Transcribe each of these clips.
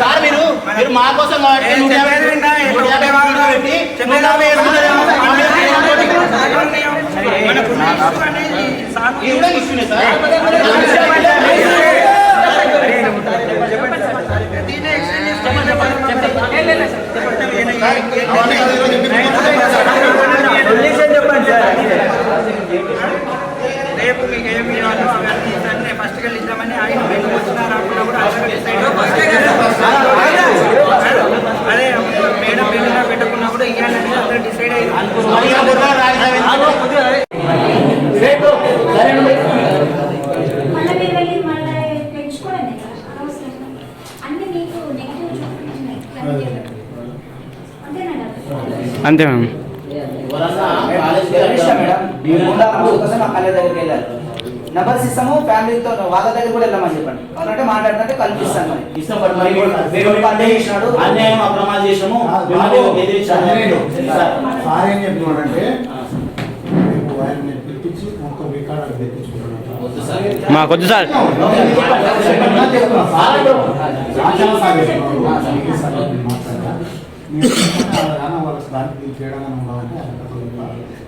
Sir, మీరు మీరు మా కోసం ఇష్యూనే సార్ చెప్పండి. రేపు మీకు ఏమి గా ఇద్దామని ఆయన బయటకు వచ్చినా రాకుండా కూడా అదే మేడం వెళ్ళినా పెట్టకున్నా కూడా ఇవ్వాలని అందరూ డిసైడ్ అయ్యారు. మరి ఆ బుర్ర రాజధాని ఎందుకు? రేపు సరేనండి. మళ్ళీ మీరు వెళ్ళి మళ్ళీ పెంచుకోవడమే కదా అనవసరంగా అన్ని మీకు నెగిటివ్ చూపించినాయి అంతేనా డాక్టర్? అంతే మ్యామ్ ఎవరన్నా కాలేజ్కి ఇష్టం మేడం వెళ్ళాలి. ఈ గుండా అప్పుడు కోసం మా కళ్యాణ్ దగ్గరికి వెళ్ళాలి నెంబర్స్ ఇస్తాము ఫ్యామిలీతో వాళ్ళ దగ్గర కూడా వెళ్ళమని చెప్పండి వాళ్ళంటే మాట్లాడుతుంటే కల్పిస్తాను మరి చేసినాడు అన్యాయం అప్రమాదం ఎదిరించాము సార్. సార్ ఏం చెప్తున్నాడంటే తెప్పించుకుంటున్నాడు వద్దు సార్.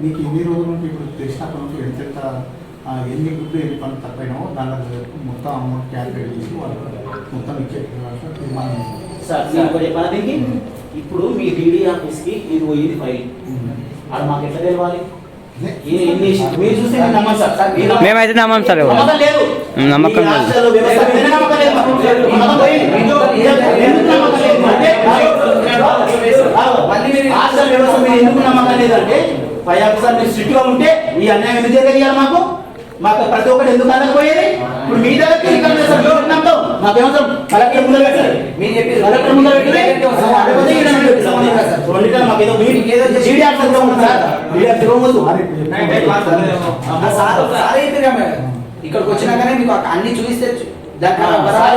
నీకు ఇన్ని రోజుల నుంచి ఇప్పుడు తెలిసినప్పటి నుంచి ఎంతెంత ఆ, ఎన్ని గుడ్లు ఎన్ని పనులు తప్పైనావో దాని మొత్తం అమౌంట్ క్యాల్కులేట్ చేసి వాళ్ళు మొత్తం ఇచ్చే తీర్మానం. సార్ నేను ఒకటి చెప్పాను దీనికి ఇప్పుడు మీ డీడీ ఆఫీస్కి ఇది పోయింది ఫైల్ ఆడ మాకు ఎట్లా తెలవాలి మేమైతే నమ్మం సార్. నమ్మకం వ్యవస్థ. ఎందుకు నమ్మకం మీరు- ఎందుకు లేదంటే పై ఆఫీసర్ మీరు స్ట్రిక్ట్గా ఉంటే ఈ అన్యాయం ఎందుకు జరగదు మాకు మాకు ప్రతి ఒక్కటి ఎందుకు అందకపోయేది ఇప్పుడు మీ దగ్గర మాకేమవుతాం కలెక్టర్ ముందర పెట్టారు మీరు చెప్పేది కలెక్టర్ ముందర ఈయన ముందర పెట్టారు. రెండిట్లో మాకు ఏదో మీరు ఏదో జీడీ ఉంది సార్ ఉంది. సార్ సార్ సార్ ఇక్కడికి వచ్చినాకనే మీకు అన్ని చూపిస్తే సార్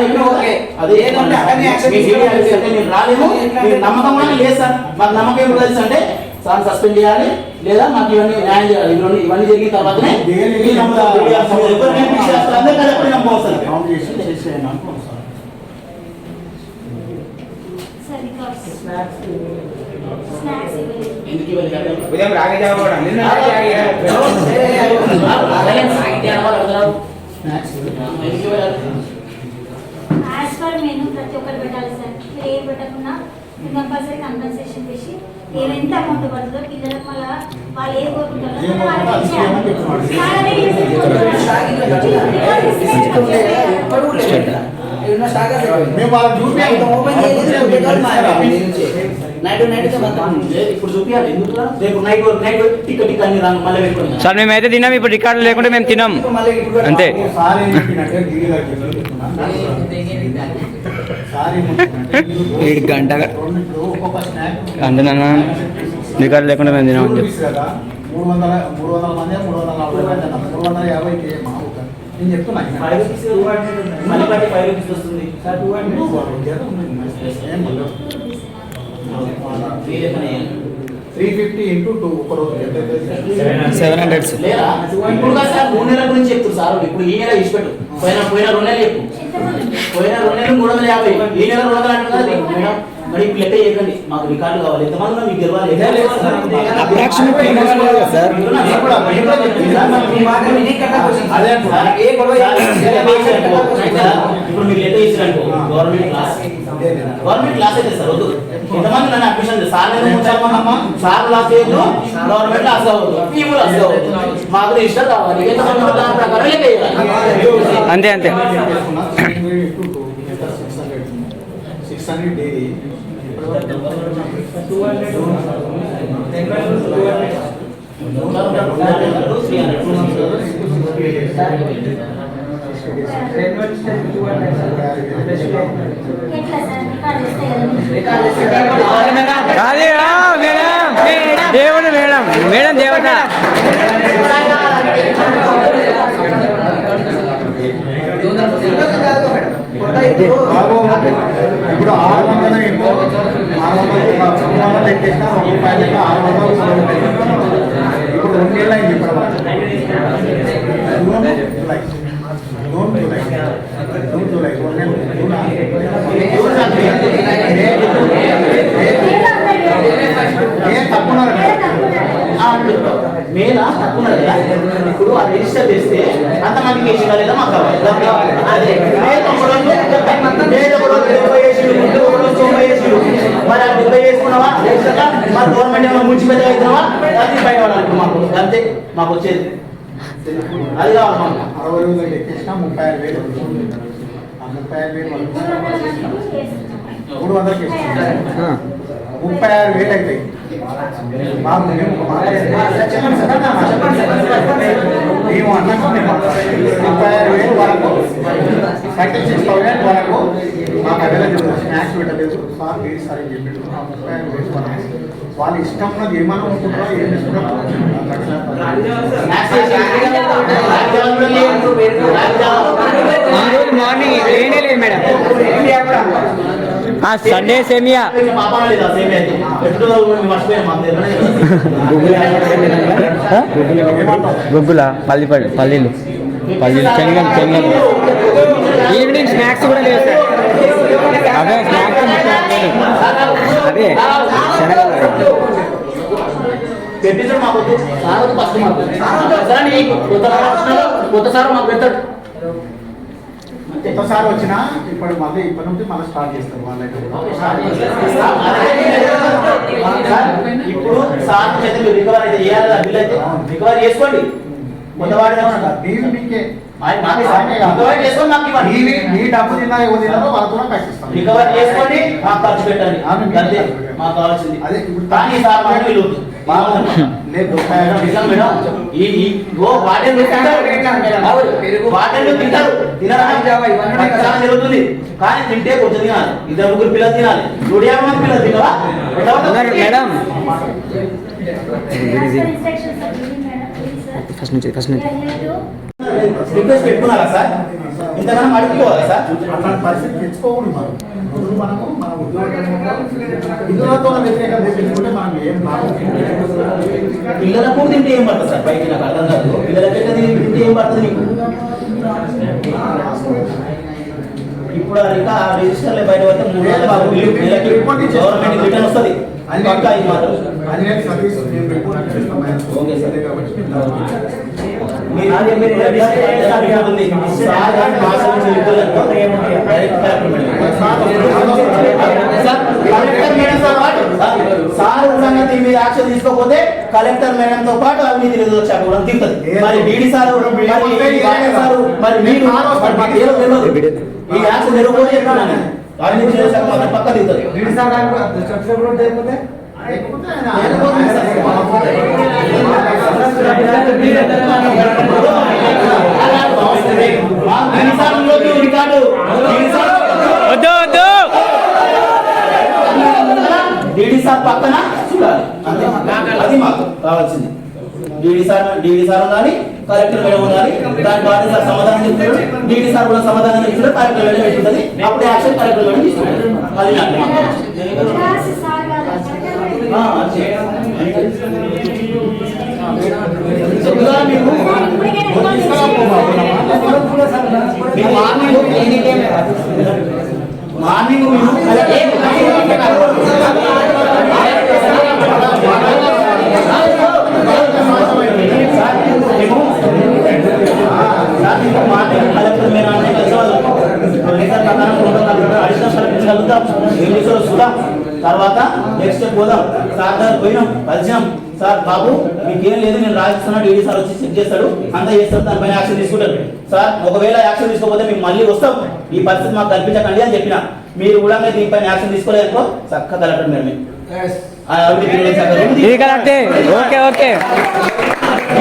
రాలేము నమ్మకం లేదు సార్ మాకు నమ్మకం ఏమి అంటే సార్ సస్పెండ్ చేయాలి లేదా మాకు ఇవన్నీ న్యాయం చేయాలి ఇవన్నీ ఇవన్నీ జరిగిన తర్వాతనే? ఉదయం రాగే? యాజ్ పర్ మెనూ ప్రతి ఒక్కరు పెట్టాలి సార్ మీరు ఏం పెట్టకుండా కంపల్సరీ కంపెన్సేషన్ చేసి ఎంత అమౌంట్ పడుతుందో పిల్లలకు మళ్ళీ వాళ్ళు ఏ కోరుకుంటారో మేము వాళ్ళకి చూపించాలి. సార్ మేమైతే తిన్నాం. ఇప్పుడు రికార్డు లేకుంటే మేము తినాం ఇప్పుడు మళ్ళీ ఇప్పుడు అంతే. ఏడు గంటగా. ఇప్పుడు ఒక్కొక్క స్నాక్ అందున రికార్డు లేకుండా మేము తినామని చెప్పి మూడు వందల మూడు వందల మంది మూడు వందల నలభై మంది అన్నారు. మూడు వందల యాభైకి మా ఊట. నేను చెప్తున్నా ఫైవ్ రూపీస్ మళ్ళీ బట్టి ఫైవ్ రూపీస్ వస్తుంది త్రీ ఫిఫ్టీ ఇంటూ టూ ఒక రోజు సెవెన్ హండ్రెడ్ ఇప్పుడు సార్ మూడు నెలల గురించి చెప్తారు సార్ ఇప్పుడు ఈ నెల ఇచ్చిపెట్టు పోయిన పోయిన రెండు నెలలు చెప్పు పోయిన రెండు నెలలు మూడు వందల యాభై. ఈ నెల రెండు వందల అంటున్నారు మేడం మరి ఇప్పుడు లెక్క చేయకండి. మాకు రికార్డు కావాలి. ఎంతమంది మీకు సార్, ఇప్పుడు మీరు లెక్క ఇచ్చిరనుకో గవర్నమెంట్ క్లాస్ గవర్నమెంట్ క్లాస్ అయితే సార్ వద్దు. ఎంతమంది నన్ను అడ్మిషన్ సార్ చదవనమ్మా సార్ క్లాస్ చేయొద్దు. గవర్నమెంట్ క్లాస్ అవ్వదు. పీపుల్ క్లాస్ అవ్వదు. మాకు ఇష్టం కావాలి. ఎంతమంది ప్రకారం లెక్క అంతే అంతే. సిక్స్ హండ్రెడ్ డైలీ ఎట్లా సార్ రికార్డ్ చేస్తే కదా రికార్డ్ చేస్తే రికార్డ్ అదే ఆ, మేడం దేవుడు మేడం మేడం దేవత బాబు, ఇప్పుడు ఆరు వందల ఆరు లెక్క ఆరు వందలు ఇప్పుడు రెండేళ్ళు అయింది ఇప్పుడు జూన్ జూలై. June July. రెండు ఏ తప్పున్నారు మేలా తక్కువ ఇప్పుడు ఆ రిజిస్టర్ చేస్తే లేదా మాకు అదే. మే గవర్నమెంట్ ఏమైనా అవుతున్నావా అది బయట వాళ్ళకి మాకు. అంతే. మాకు వచ్చేది. అది కావాలి మాకు. అరవై రోజులు ఎక్కేసిన ముప్పై ఆరు వేలు ఆ ముప్పై ఆరు వేలు వాళ్ళు మూడు వందలకి ఇస్తాం. ముప్పై ఆరు వేలు అవుతాయి బాబు మేము అన్నట్టు ముప్పై ఆరు వేలు వరకు థర్టీ సిక్స్ థౌసండ్ వరకు మాకు అవైలబుల్ స్నాక్స్ పెట్టలేదు సార్ సార్ అని ముప్పై ఆరు వేలు వరకు వాళ్ళు ఇష్టం ఉన్నది ఏమన్నా ఏం మార్నింగ్ లేనే లేదు మేడం సండే సేమియా. లేదా గుగ్గుల పల్లి పల్లి పల్లీలు. పల్లీలు శనగలు శనగలు. ఈవినింగ్ స్నాక్స్ కూడా లేవు సార్. అవే స్నాక్స్ అదే పెట్టించడం మాకు. సార్ ఫస్ట్ మాకు. కొత్త సార్ మాకు పెడతాడు. కొత్తసారి వచ్చినా ఇప్పుడు మళ్ళీ ఇప్పటి నుంచి మళ్ళీ స్టార్ట్ చేస్తారు ఇప్పుడు సార్ రికవర్ అయితే చేయాలి కదా, బిల్ అయితే రికవర్ చేసుకోండి. నీ డబ్బు తిన్నా ఎవరు తిన్నారో వాళ్ళతో కట్టిస్తాం రికవర్ చేసుకోండి మాకు ఖర్చు పెట్టండి. మీకు కావాల్సింది. అదే ఇప్పుడు కానీ సార్ లేదు మేడం. ఈ ఓ తింటారు? చాలా జరుగుతుంది కానీ తింటే కొంచెం తినాలి. ఇద్దరు ముగ్గురు పిల్లలు తినాలి. నూట యాభై మంది పిల్లలు తినవా? మేడం. ఫస్ట్ నుంచి ఫస్ట్ నుంచి. రిక్వెస్ట్ పెట్టుకున్నారా సార్ ఇంతకన్నా అడుగుకోవాలా సార్ పరిస్థితి తెచ్చుకోకూడదు ఇప్పుడు మనము మన ఉద్యోగంలో ఇతరులతో వ్యతిరేకంగా తెచ్చుకుంటే మనం ఏం లాభం పిల్లలకు తింటే ఏం పడుతుంది సార్? బయట నాకు అర్థం కాదు. పిల్లలకి తింటే ఏం పడుతుంది నీకు? ఇప్పుడు అది ఇంకా రిజిస్టర్లో బయట పడితే మూడు వేల బాబు నెలకి గవర్నమెంట్ రిటర్న్ వస్తుంది. అది పక్కా ఇది మాత్రం అది నేను సర్వీస్ నేను రిపోర్ట్ చేస్తాను ఓకే సార్. కాబట్టి మీరు అదే మీరు ఉంది. డైరెక్ట్ సంగతి మీద యాక్షన్ తీసుకోకపోతే కలెక్టర్ మేడం తో పాటు అవినీతి నిరోధక శాఖ కూడా మరి డీడీ సార్ మరి సార్ మరి ఈ యాక్షన్ జరగకపోతే చెప్తున్నాను మాత్రం పక్క దిగుతుంది ఆయన డీడీ సార్ పక్కన చూడాలి. అది మాకు కావాల్సింది. డీడీ సార్ డీడీ సార్ ఉండాలి. కలెక్టర్ మేడం ఉండాలి? దాని బాధ్యత సమాధానం చెప్తారు నీటి సార్ కూడా సమాధానం ఇస్తారు కలెక్టర్ ఉంటుంది పెట్టుకుంటుంది? అప్పుడు యాక్షన్ కలెక్టర్ మేడం అది మార్నింగ్ మార్నింగ్ కలెక్టర్ మీరు అన్నీ కలిసి వాళ్ళు రిజల్ట్ ప్రకారం ప్రోటోకాల్ ప్రకారం అడిషనల్ కలెక్టర్ కలుద్దాం. ఏం చేసారో చూద్దాం. తర్వాత నెక్స్ట్ స్టెప్ పోదాం. సార్ దగ్గర పోయినాం. కలిసినాం. సార్ బాబు మీకేం లేదు. నేను రాసిస్తున్నా డీడీ సార్ వచ్చి చెక్ చేస్తాడు. అంతా చేస్తాడు దానిపైన యాక్షన్ తీసుకుంటారు. సార్ ఒకవేళ యాక్షన్ తీసుకోకపోతే మేము మళ్ళీ వస్తాం. ఈ పరిస్థితి మాకు కల్పించకండి అని చెప్పిన. మీరు కూడా మీరు దీనిపైన యాక్షన్ తీసుకోలేదనుకో చక్కగా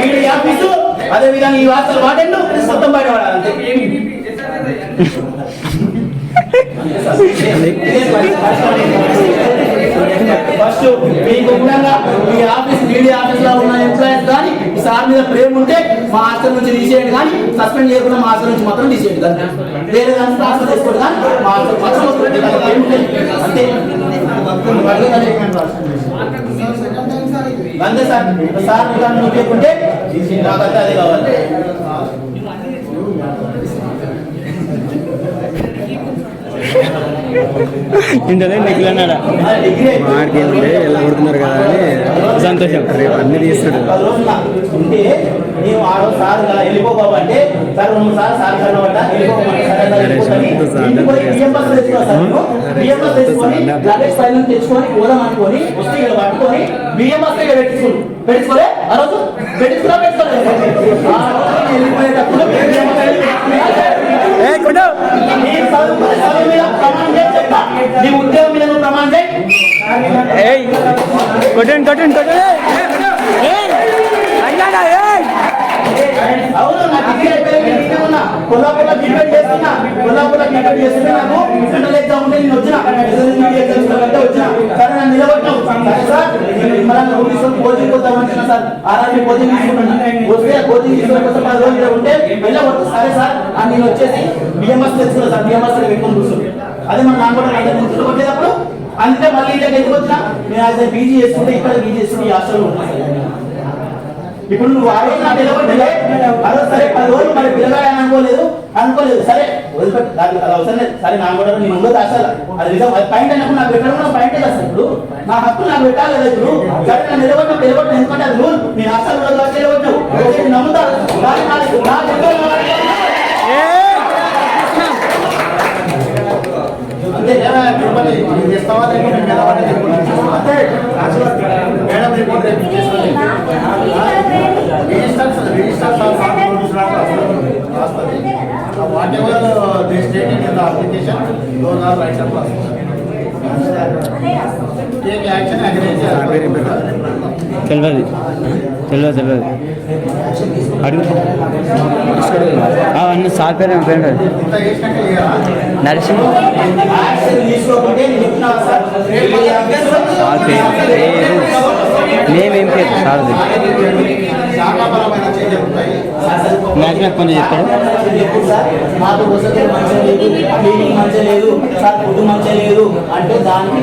ఈడీ ఆఫీసు అదే విధంగా ఈ వార్తలు వాటెండు మొత్తం బయట పడాలి అంతే. ఫస్ట్ మీకు ఉండగా మీ ఆఫీస్ మీడియా ఆఫీస్లో ఉన్న ఎంప్లాయీస్ కానీ సార్ మీద ప్రేమ ఉంటే మా హాస్టల్ నుంచి తీసేయండి కానీ సస్పెండ్ చేయకుండా మా హాస్టల్ నుంచి మాత్రం తీసేయండి కానీ వేరే దాని ట్రాన్స్ఫర్ చేసుకోండి కానీ మా హాస్టల్ మాత్రం అంతే అంతే సార్ సార్ దాన్ని అనుమతి లేకుంటే నాకంటే అదే కావాలి ఇంటనే నిఖిల్ అన్నాడా? వాడికి ఎలా కొడుతున్నారు కదా అని సంతోషం. రేపు అన్ని తీస్తాడు. పది రోజుల ఉంటే నేను ఆడో సార్ ఇలా వెళ్ళిపోబాబు అంటే సార్ రెండు సార్ సార్ కన్నబడ్డ వెళ్ళిపోమంటే సరే సార్ వెళ్ళిపోతాను. ఇంటికి పోయి బియ్యం బస్సు తెచ్చుకో సార్ నేను. బియ్యం బస్సు తెచ్చుకొని లగేజ్ ఫైల్ నుంచి తెచ్చుకొని పోదాం అనుకొని వస్తే ఇక్కడ పట్టుకొని బియ్యం బస్సు ఇక్కడ పెట్టుకుని పెట్టుకోలే ఆ రోజు పెట్టుకున్నా పెట్టుకోలేదు ఆ రోజు నేను వెళ్ళిపోయేటప్పుడు బియ్యం బస్సు పెట్టుకుని ఏ కొట్టు నీ చదువు చదువు మీద ప్రమాణం చేసి చెప్తా నీ ఉద్యోగం మీద నువ్వు ప్రమాణం చేయి ఏయ్ కొట్టండి కొట్టండి కొట్టండి. అవును నా డిగ్రీ అయిపోయింది నేను ఉన్నా. కొల్లాపూర్లో బీటెక్ చేస్తున్నా. కొల్లాపూర్లో బీటెక్ చేస్తుంటే నాకు. సెంట్రల్ ఎగ్జామ్ ఉంటే నేను వచ్చిన. ఎస్ఎస్సీ ఎగ్జామ్స్ అంటే వచ్చిన. సరే నన్ను నిలబడ్డావు సరే సార్ నేను మన రూమ్ తీసుకొని కోచింగ్ పోతాం అంటున్నా సార్. ఆర్ఆర్బీ కోచింగ్ వస్తే కోచింగ్ తీసుకుని కోసం పది రోజులు ఇక్కడ ఉంటే వెళ్ళవద్దు. సరే సార్ అని నేను వచ్చేసి బిఎంఎస్ తెచ్చుకున్నా సార్. బిఎంఎస్ కూర్చుని అదే మన నాన్న కూడా అంటే గుర్తులు కొట్టేటప్పుడు అంతే మళ్ళీ ఇంటికి ఎందుకు వచ్చినా నేను అదే బీజీ చేసుకుంటే ఇక్కడ బీజీ చేసుకుంటే ఈ హాస్టల్లో ఉన్నాను ఇప్పుడు నువ్వు ఆ రోజు నాకు నిలబడ్డలే ఆ రోజు సరే పది రోజులు మరి పిల్లగాడు అనుకోలేదు అనుకోలేదు సరే వదిలిపెట్టి దానికి అది అవసరం లేదు సరే నా కూడా నేను ఉండదు అసలు అది నిజం అది పాయింట్ అయినప్పుడు నాకు పెట్టడం కూడా పాయింట్ అసలు ఇప్పుడు నా హక్కు నాకు పెట్టాలి కదా ఇప్పుడు సరే నేను నిలబడిన నిలబడ్డం ఎందుకంటే అది రూల్ నేను అసలు ఉండదు కాబట్టి నిలబడ్డావు నమ్ముతాను కానీ నాకు నా చెప్పాలి అంతే కదా, తిరుపతి. ఇది చేస్తావా లేకపోతే మేడం అంటే రిపోర్ట్ ఇచ్చేస్తావా? అంతే సార్ తెలియదు తెలియదు తెలియదు అడుగు అన్నీ సార్ పేరు ఏం పేరు నరసింహ. సార్ పేరు. పేరు? పేరు. సార్ది శాఖాపరమైన నాకు కొంచెం చెప్పాడు మాకు మంచిగా లేదు క్లీనింగ్ మంచిగా లేదు సార్ ఫుడ్ మంచిగా లేదు అంటే దానికి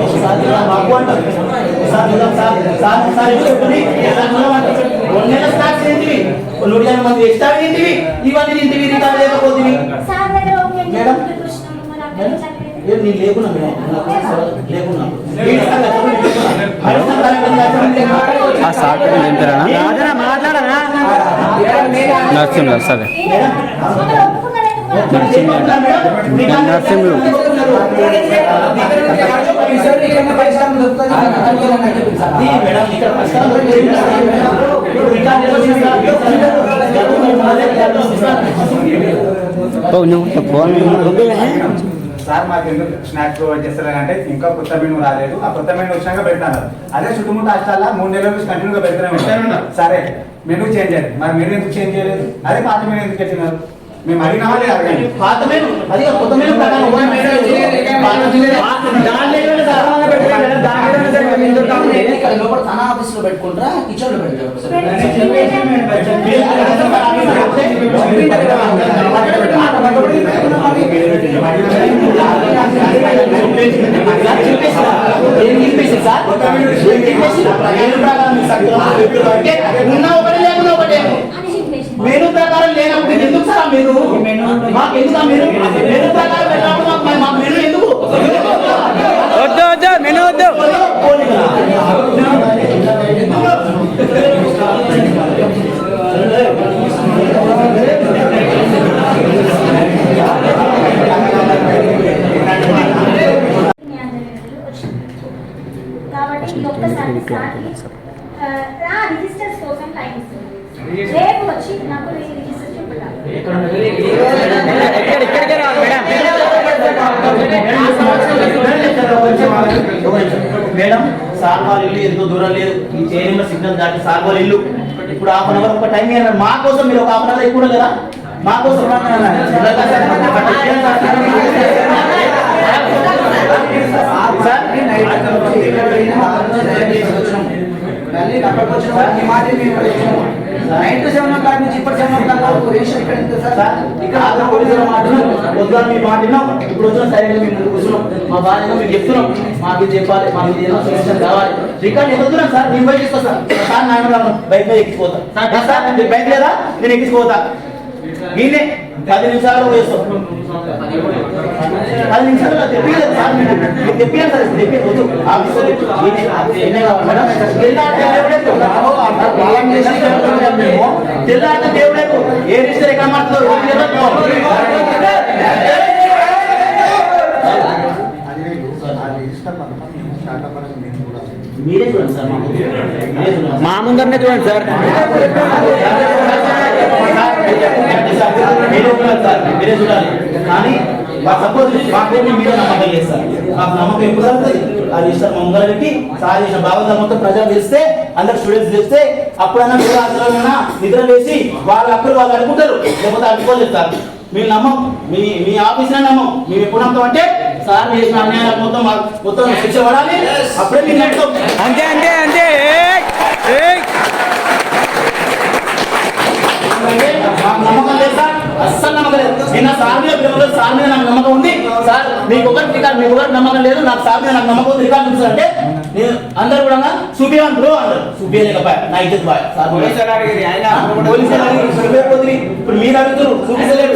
ఒకసారి మాకు అంటారు. నూట యాభై మంది ఎక్స్ట్రా ఏంటివి ఇవన్నీ తింటివి రికార్డు లేకపోతుంది సార్. దగ్గర ఓకే మేడం? నేను లేకున్నా లేకున్నా సార్ నరసింహ సరే మాకు ఎందుకు స్నాక్స్ ప్రొవైడ్ చేస్తారంటే ఇంకా కొత్త మెనూ రాలేదు. ఆ కొత్త మెనూ వచ్చినాక పెడతాను. అదే చుట్టుముట్టు హాస్టల్లో మూడు నెలల నుంచి కంటిన్యూగా పెడుతున్నాం సరే మెనూ చేంజ్ అయ్యింది మరి మెనూ ఎందుకు చేంజ్ చేయలేదు? అదే పాత మెనూ ఎందుకు పెట్టినారు? మేము అడిగినామా లేదా అడగండి పాత మేలు అది కొత్త ప్రకారం మేము? ఇక్కడ లోపల తన ఆఫీస్లో పెట్టుకుంటారా కిచెన్లో ప్రకారం అంటే ఉన్నా ఒకటే లేకున్నా ఒకటే మెనూ ప్రకారం లేనప్పుడు ఎందుకు సార్ ఆ మెనూ మాకు ఎందుకు ఆ మెనూ మెనూ ప్రకారం వెళ్ళినప్పుడు మాకు మరి మాకు మెనూ ఎందుకు? వద్దు వద్దు మెను వద్దు. మీ. కాబట్టి ఒక్కసారి రిజిస్టర్స్ కోసం టైం ఇస్తుంది. రేపు వచ్చి నాకు ఈ రిజిస్టర్ చూపెట్టాలి ఇక్కడికే రావాలి మేడం మేడం. సార్ వాళ్ళ ఇల్లు ఎంతో దూరం లేదు. ఈ చేరిన సిగ్నల్ దాటి సార్ వాళ్ళ ఇల్లు. ఇప్పుడు హాఫ్ అన్ అవర్ ఒక టైం ఇవ్వండి మా కోసం మీరు ఒక హాఫ్ అన్ అవర్ ఎక్కువ కదా. మా కోసం sir night seven o'clock నుంచి ఇప్పటి సెవెన్ ఓ క్లాక్ వరకు రేషన్ ఇక్కడ ఎంత సార్. సార్ ఇక్కడ ఆంధ్ర పోలీసులు మీ మాట్లాడినాం ఇప్పుడు వచ్చిన సైలెంట్ మేము ముందు కూర్చున్నాం. మా బాధ్యత మీకు చెప్తున్నాం. మాకు ఇది చెప్పాలి మాకు ఇది ఏదో సొల్యూషన్ కావాలి. రికార్డ్ ఎదుగుతున్నాం సార్? నేను బయట తీసుకొస్తా సార్. నాయన బైక్ మీద ఎక్కిపోతా. సార్ సార్ మీరు బైక్ లేదా? నేను ఎక్కిపోతా. ఈయనే పది నిమిషాలు వేస్తాం. పది నిమిషాలు తెప్పియలేదు సార్. మీరు మీరు తెప్పియాలి సార్ తెప్పి వద్దు ఆఫీసర్ ఈయనే దేవుడే ఏ రిజిస్టర్ ఎక్కడ మాట్లాడతారు మీరే చూడండి సార్ మా ముందరనే చూడండి సార్ మీరే చూడాలి. కానీ సపోజ్ మాకేమి మీరే నమ్మకం లేదు సార్ మాకు నమ్మకం ఎప్పుడు అవుతుంది ఆ ఇష్టం ముందర పెట్టి సార్ చేసిన బాగుందా మొత్తం ప్రజలు తెలిస్తే అందరు స్టూడెంట్స్ తెలిస్తే అప్పుడైనా మీరు అందులోనైనా నిద్ర లేచి వాళ్ళ అప్పుడు వాళ్ళు అనుకుంటారు. లేకపోతే అనుకోలేదు సార్ మేము నమ్మం మీ మీ ఆఫీస్లో నమ్మం. మేము ఎప్పుడు నమ్మకం అంటే సార్ చేసిన అన్యాయాలకు మొత్తం మాకు మొత్తం శిక్ష పడాలి. అప్పుడే మీరు అంతే అంతే అంతే ఏయ్! ఏయ్! నాకు నమ్మకం లేదు సార్ అస్సలు నమ్మకం లేదు నిన్న సార్ మీద పిల్లలు సార్ మీద నాకు నమ్మకం ఉంది. సార్ మీకు ఒకటి రికార్డ్ మీకు ఒకటి నమ్మకం లేదు. నాకు సార్ మీద నాకు నమ్మకం ఉంది రికార్డ్ చూపిస్తారు అంటే నేను అందరు కూడా చూపించాను బ్రో అన్నారు. చూపించలేకపోయా నా ఇజ్జత్ బాయ్. సార్ అడిగి చూపించకపోతే ఇప్పుడు మీరు అడుగుతారు చూపించలేదు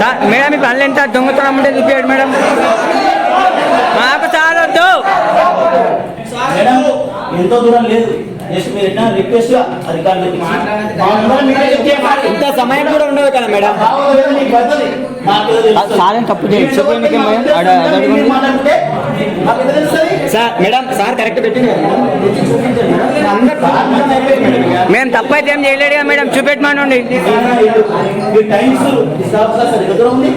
సార్ మేడం మీ పనులు ఎంత దొంగతనం ఉంటే చూపించండి మేడం. మాకు చాలొద్దు మేడం ఎంతో దూరం లేదు. ఇంత సమయం కూడా ఉండదు కదా మేడం. సారేం తప్పు madam. Sir madam sir correct పెట్టింది. మేము తప్పు అయితే ఏం చేయలేడు కదా మేడం. చూపెట్టమనండి. దగ్గర ఉంది.